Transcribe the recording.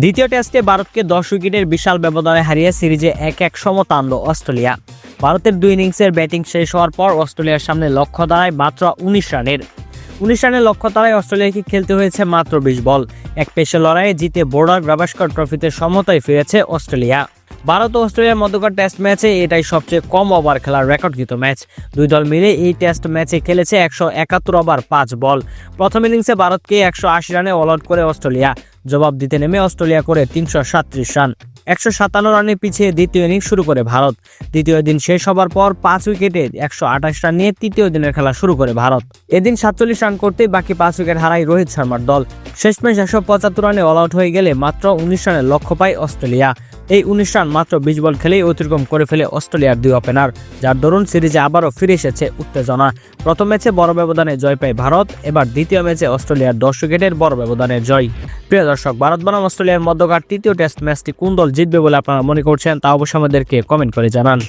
দ্বিতীয় টেস্টে ভারতকে দশ উইকেটের বিশাল ব্যবধানে হারিয়ে সিরিজে এক এক সমতা আনল অস্ট্রেলিয়া। ভারতের দুই ইনিংসের ব্যাটিং শেষ হওয়ার পর অস্ট্রেলিয়ার সামনে লক্ষ্য দাঁড়ায় মাত্র উনিশ রানের। উনিশ রানের লক্ষ্য তারায় অস্ট্রেলিয়াকে খেলতে হয়েছে মাত্র বিশ বল। এক পেশে লড়াইয়ে জিতে বোর্ডার গাভাস্কর ট্রফিতে সমতায় ফিরেছে অস্ট্রেলিয়া। ভারত ও অস্ট্রেলিয়ার মধ্যকার টেস্ট ম্যাচে এটাই সবচেয়ে কম ওভার খেলার রেকর্ডকৃত ম্যাচ দুই দল মিলে এই টেস্ট ম্যাচে খেলেছে একশো একাত্তর ওভার পাঁচ বল। প্রথম ইনিংসে ভারতকে একশো আশি রানে অল আউট করে অস্ট্রেলিয়া। জবাব দিতে নেমে অস্ট্রেলিয়া করে তিনশো সাতত্রিশ রান। একশো সাতান্ন রানে পিছিয়ে দ্বিতীয় ইনিংস শুরু করে ভারত। দ্বিতীয় দিন শেষ হবার পর পাঁচ উইকেটে একশো আঠাশ রান নিয়ে তৃতীয় দিনের খেলা শুরু করে ভারত। এদিন সাতচল্লিশ রান করতেই বাকি পাঁচ উইকেট হারায় রোহিত শর্মার দল। শেষমেশ একশো পঁচাত্তর রানে অল আউট হয়ে গেলে মাত্র উনিশ রানের লক্ষ্য পায় অস্ট্রেলিয়া। এই উনিশ রান মাত্র বিশ বল খেলেই অতিক্রম করে ফেলে অস্ট্রেলিয়ার দুই ওপেনার যার দরুন সিরিজে আবারও ফিরে এসেছে উত্তেজনা। প্রথম ম্যাচে বড় ব্যবধানে জয় পায় ভারত, এবার দ্বিতীয় ম্যাচে অস্ট্রেলিয়ার দশ উইকেটের বড় ব্যবধানে জয়। প্রিয় দর্শক, ভারত বনাম অস্ট্রেলিয়ার মধ্যকার তৃতীয় টেস্ট ম্যাচটি কোন দল জিতবে বলে আপনারা মনে করছেন তা অবশ্য আমাদেরকে কমেন্ট করে জানান।